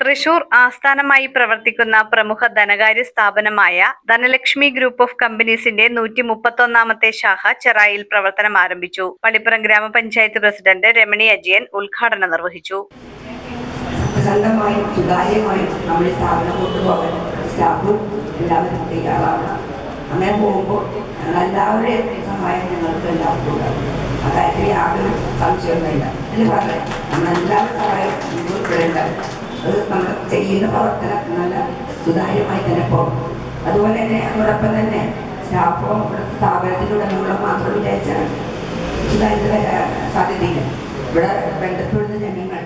തൃശൂർ ആസ്ഥാനമായി പ്രവർത്തിക്കുന്ന പ്രമുഖ ധനകാര്യ സ്ഥാപനമായ ധനലക്ഷ്മി ഗ്രൂപ്പ് ഓഫ് കമ്പനീസിന്റെ നൂറ്റി മുപ്പത്തൊന്നാമത്തെ ശാഖ ചെറായിൽ പ്രവർത്തനം ആരംഭിച്ചു. പള്ളിപ്പുറം ഗ്രാമപഞ്ചായത്ത് പ്രസിഡന്റ് രമണി അജയൻ ഉദ്ഘാടനം നിർവഹിച്ചു. എല്ലാവരും അതായത് യാതൊരു സംശയവും എന്ന് നമ്മൾ എല്ലാവരും സഹായം നിങ്ങൾക്ക് അത് നമ്മൾ ചെയ്യുന്ന പ്രവർത്തനം നല്ല സുതാര്യമായി തന്നെ പോകും. അതുപോലെ തന്നെ അതോടൊപ്പം തന്നെ സ്റ്റാഫും സ്ഥാപനത്തിലൂടെ നമ്മൾ മാത്രം വിചാരിച്ചാൽ സുതാര്യത വരാൻ സാധ്യതയില്ല. ഇവിടെ ബന്ധപ്പെടുന്ന ജനങ്ങൾ.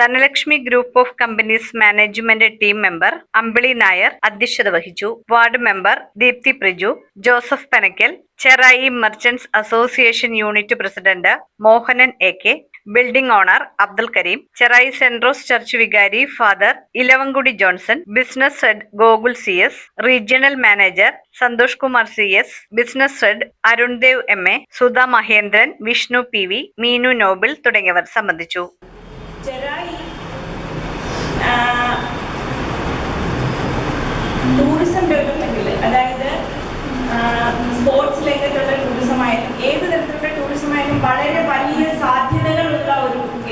Dhanalakshmi group of companies management team member Ambili Nair അധ്യക്ഷത വഹിച്ചു. Ward member Deepthi Praju Joseph Panakkal Cherai merchants association unit president Mohanan A K building owner Abdul Kareem Cherai സെൻട്രോസ് church വികാരി father Elavankudy Johnson business head Gokul C S regional manager Santhosh Kumar C S business head Arundev M A Sudha Mahendran Vishnu P V Meenu Noble തുടങ്ങിയവർ സംബന്ധിച്ചു.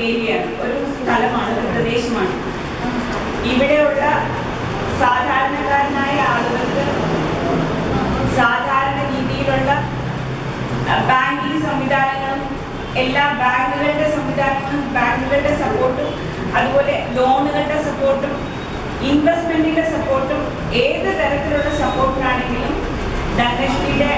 ഏരിയയാണ്. ഒരു സ്ഥലമാണ് ഒരു പ്രദേശമാണ്. ഇവിടെയുള്ള സാധാരണക്കാരനായ ആളുകൾക്ക് സാധാരണ രീതിയിലുള്ള ബാങ്കിങ് സംവിധാനങ്ങളും എല്ലാ ബാങ്കുകളുടെ സംവിധാനങ്ങളും ബാങ്കുകളുടെ സപ്പോർട്ടും അതുപോലെ ലോണുകളുടെ സപ്പോർട്ടും ഇൻവെസ്റ്റ്മെന്റിന്റെ സപ്പോർട്ടും ഏത് തരത്തിലുള്ള സപ്പോർട്ടിനാണെങ്കിലും ധനലക്ഷ്മിയുടെ